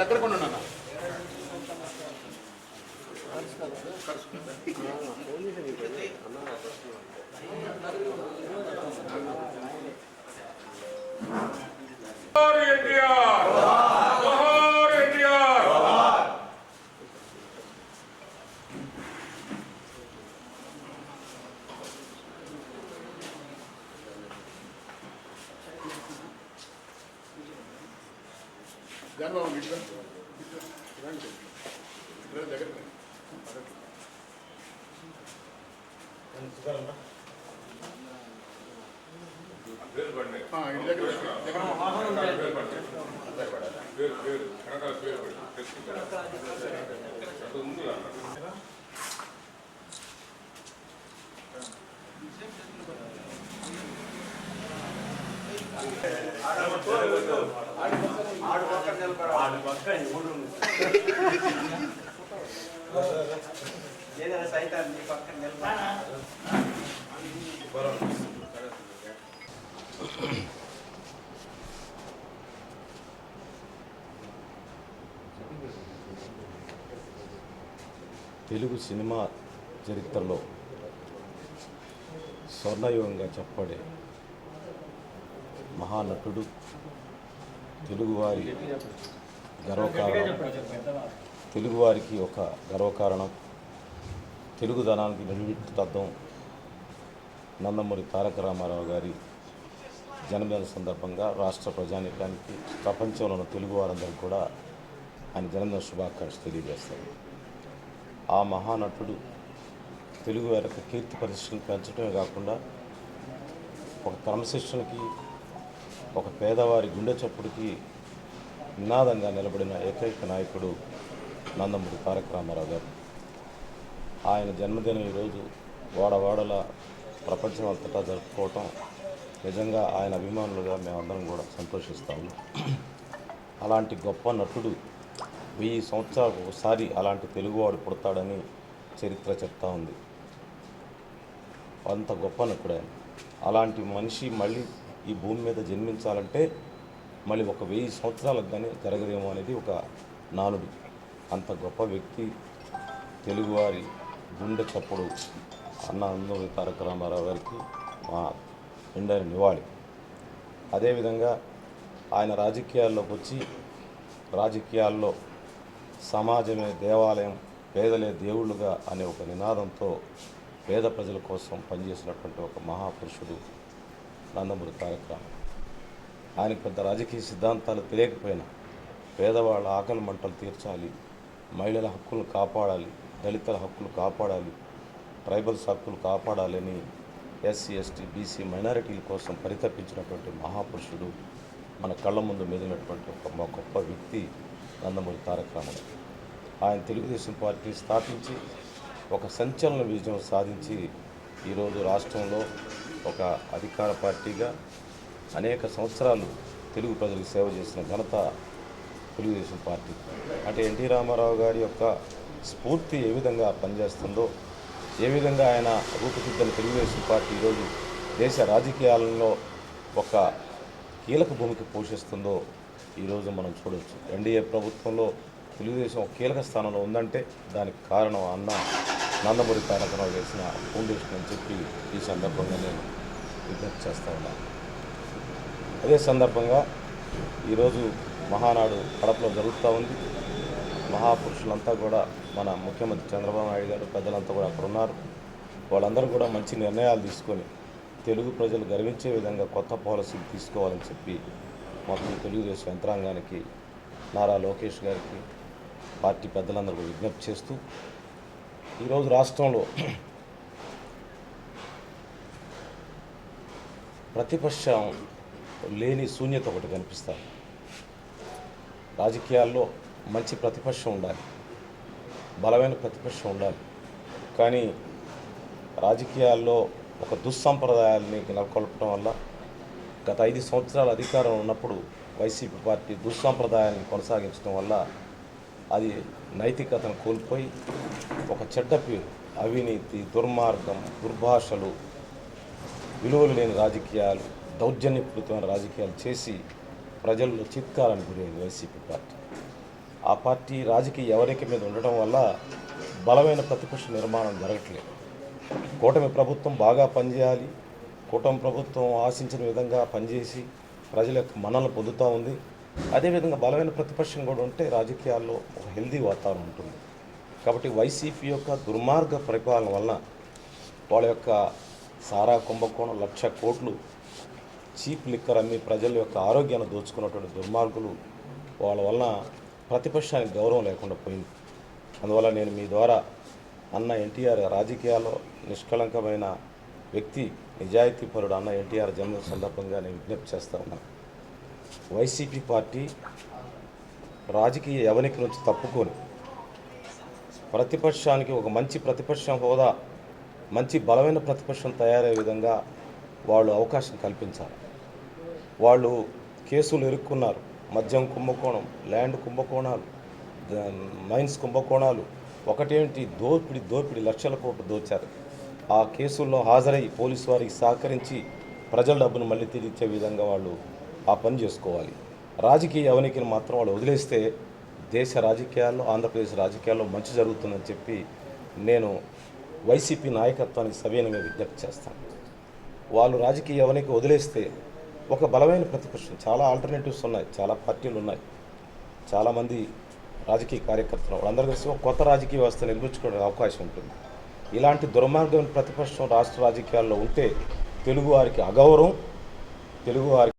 దగ్గర కొన్ని ఉన్నా ఎన్టీఆర్ జాన్ బాబు ఇట్లా రండి ఇట్లా దగ్గర ఇంటి దగ్గర దగ్గర ఏదైనా సైతాన్ని నీ పక్కన తెలుగు సినిమా చరిత్రలో స్వర్ణయుగంగా చెప్పబడే మహానటుడు తెలుగువారి గర్వకారణం. తెలుగువారికి ఒక గర్వకారణం. తెలుగుదనానికి నిలువిట్టుతత్వం నందమూరి తారక రామారావు గారి జన్మదిన సందర్భంగా రాష్ట్ర ప్రజానీకానికి ప్రపంచంలో ఉన్న తెలుగు వారందరికీ కూడా ఆయన జన్మదిన శుభాకాంక్షలు తెలియజేస్తారు ఆ మహానటుడు తెలుగు వారి యొక్క కీర్తి ప్రతిష్టలు పెంచడమే కాకుండా ఒక క్రమశిక్షణకి ఒక పేదవారి గుండె చప్పుడికి నినాదంగా నిలబడిన ఏకైక నాయకుడు నందమూరి తారక రామారావు గారు. ఆయన జన్మదినం ఈరోజు వాడవాడల ప్రపంచం అంతటా జరుపుకోవటం నిజంగా ఆయన అభిమానులుగా మేమందరం కూడా సంతోషిస్తాము. అలాంటి గొప్ప నటుడు వెయ్యి సంవత్సరాలకు ఒకసారి అలాంటి తెలుగువాడు పుడతాడని చరిత్ర చెప్తా ఉంది. అంత గొప్ప నటుడు ఆయన. అలాంటి మనిషి మళ్ళీ ఈ భూమి మీద జన్మించాలంటే మళ్ళీ ఒక వెయ్యి సంవత్సరాలకు కానీ జరగదేమో అనేది ఒక నానుడు. అంత గొప్ప వ్యక్తి తెలుగువారి గుండె చప్పుడు. అన్న అందరి తారక రామారావు గారికి మా నిండైన నివాళి. అదేవిధంగా ఆయన రాజకీయాల్లోకి వచ్చి రాజకీయాల్లో సమాజమే దేవాలయం పేదలే దేవుళ్ళుగా అనే ఒక నినాదంతో పేద ప్రజల కోసం పనిచేసినటువంటి ఒక మహాపురుషుడు నందమూరి తారక రామారావు ఆయనకు పెద్ద రాజకీయ సిద్ధాంతాలు తెలియకపోయినా పేదవాళ్ళ ఆకలి మంటలు తీర్చాలి మహిళల హక్కులను కాపాడాలి దళితుల హక్కులు కాపాడాలి ట్రైబల్స్ హక్కులు కాపాడాలని ఎస్సీ ఎస్టీ బీసీ మైనారిటీల కోసం పరితపించినటువంటి మహాపురుషుడు మన కళ్ళ ముందు మెదిలినటువంటి ఒక మా గొప్ప వ్యక్తి నందమూరి తారక రామారావు ఆయన తెలుగుదేశం పార్టీ స్థాపించి ఒక సంచలన విజయం సాధించి ఈరోజు రాష్ట్రంలో ఒక అధికార పార్టీగా అనేక సంవత్సరాలు తెలుగు ప్రజలకు సేవ చేసిన ఘనత తెలుగుదేశం పార్టీ. అంటే ఎన్టీ రామారావు గారి యొక్క స్ఫూర్తి ఏ విధంగా పనిచేస్తుందో ఏ విధంగా ఆయన రూపుదిద్దిన తెలుగుదేశం పార్టీ ఈరోజు దేశ రాజకీయాలలో ఒక కీలక భూమికి పోషిస్తుందో ఈరోజు మనం చూడవచ్చు ఎన్డీఏ ప్రభుత్వంలో తెలుగుదేశం కీలక స్థానంలో ఉందంటే దానికి కారణం అన్న నందమూరి తారకరావు వేసిన ఫౌండేషన్ అని చెప్పి ఈ సందర్భంగా నేను విజ్ఞప్తి చేస్తా ఉన్నాను అదే సందర్భంగా ఈరోజు మహానాడు కడపలో జరుగుతూ ఉంది. మహాపురుషులంతా కూడా మన ముఖ్యమంత్రి చంద్రబాబు నాయుడు గారు పెద్దలంతా కూడా అక్కడ ఉన్నారు. వాళ్ళందరూ కూడా మంచి నిర్ణయాలు తీసుకొని తెలుగు ప్రజలు గర్వించే విధంగా కొత్త పాలసీలు తీసుకోవాలని చెప్పి మొత్తం తెలుగుదేశం యంత్రాంగానికి నారా లోకేష్ గారికి పార్టీ పెద్దలందరూ విజ్ఞప్తి చేస్తూ ఈరోజు రాష్ట్రంలో ప్రతిపక్షం లేని శూన్యత ఒకటి కనిపిస్తారు రాజకీయాల్లో మంచి ప్రతిపక్షం ఉండాలి. బలమైన ప్రతిపక్షం ఉండాలి. కానీ రాజకీయాల్లో ఒక దుస్సంప్రదాయాల్ని నెలకొల్పడం వల్ల గత ఐదు సంవత్సరాల అధికారం ఉన్నప్పుడు వైసీపీ పార్టీ దుస్సంప్రదాయాన్ని కొనసాగించడం వల్ల అది నైతికతను కోల్పోయి ఒక చెడ్డ పేరు. అవినీతి దుర్మార్గం దుర్భాషలు విలువలు లేని రాజకీయాలు దౌర్జన్యపూరితమైన రాజకీయాలు చేసి ప్రజల్లో చిత్కారానికి గురైంది వైసీపీ పార్టీ. ఆ పార్టీ రాజకీయ ఎవరికి మీద ఉండటం వల్ల బలమైన ప్రతిపక్ష నిర్మాణం జరగట్లేదు. కూటమి ప్రభుత్వం బాగా పనిచేయాలి. కూటమి ప్రభుత్వం ఆశించిన విధంగా పనిచేసి ప్రజల యొక్క మనల్ని పొందుతూ ఉంది. అదేవిధంగా బలమైన ప్రతిపక్షం కూడా ఉంటే రాజకీయాల్లో ఒక హెల్దీ వాతావరణం ఉంటుంది. కాబట్టి వైసీపీ యొక్క దుర్మార్గ పరిపాలన వలన వాళ్ళ యొక్క సారా కుంభకోణం లక్ష కోట్లు చీప్ లిక్కర్ అమ్మి ప్రజల యొక్క ఆరోగ్యాన్ని దోచుకున్నటువంటి దుర్మార్గులు వాళ్ళ వలన ప్రతిపక్షానికి గౌరవం లేకుండా పోయింది. అందువల్ల నేను మీ ద్వారా అన్న ఎన్టీఆర్ రాజకీయాల్లో నిష్కళంకమైన వ్యక్తి నిజాయితీపరుడు అన్న ఎన్టీఆర్ జన్మ సందర్భంగా నేను విజ్ఞప్తి చేస్తా ఉన్నాను. వైసీపీ పార్టీ రాజకీయ యవనిక నుంచి తప్పుకొని ప్రతిపక్షానికి ఒక మంచి ప్రతిపక్షం హోదా మంచి బలమైన ప్రతిపక్షం తయారయ్యే విధంగా వాళ్ళు అవకాశం కల్పించాలి. వాళ్ళు కేసులు ఎరుక్కున్నారు మద్యం కుంభకోణం ల్యాండ్ కుంభకోణాలు మైన్స్ కుంభకోణాలు ఒకటేంటి దోపిడి దోపిడి లక్షల కోట్లు దోచారు. ఆ కేసుల్లో హాజరై పోలీసు వారికి సహకరించి ప్రజల డబ్బును మళ్ళీ తిరిగిచ్చే విధంగా వాళ్ళు ఆ పని చేసుకోవాలి. రాజకీయ అవినీతిని మాత్రం వాళ్ళు వదిలేస్తే దేశ రాజకీయాల్లో ఆంధ్రప్రదేశ్ రాజకీయాల్లో మంచి జరుగుతుందని చెప్పి నేను వైసీపీ నాయకత్వానికి సవీనంగా విజ్ఞప్తి చేస్తాను. వాళ్ళు రాజకీయ అవినీతి వదిలేస్తే ఒక బలమైన ప్రతిపక్షం చాలా ఆల్టర్నేటివ్స్ ఉన్నాయి చాలా పార్టీలు ఉన్నాయి. చాలామంది రాజకీయ కార్యకర్తలు వాళ్ళందరూ కలిసి ఒక కొత్త రాజకీయ వ్యవస్థ నిర్మించుకోవడానికి అవకాశం ఉంటుంది. ఇలాంటి దుర్మార్గమైన ప్రతిపక్షం రాష్ట్ర రాజకీయాల్లో ఉంటే తెలుగువారికి అగౌరవం తెలుగువారికి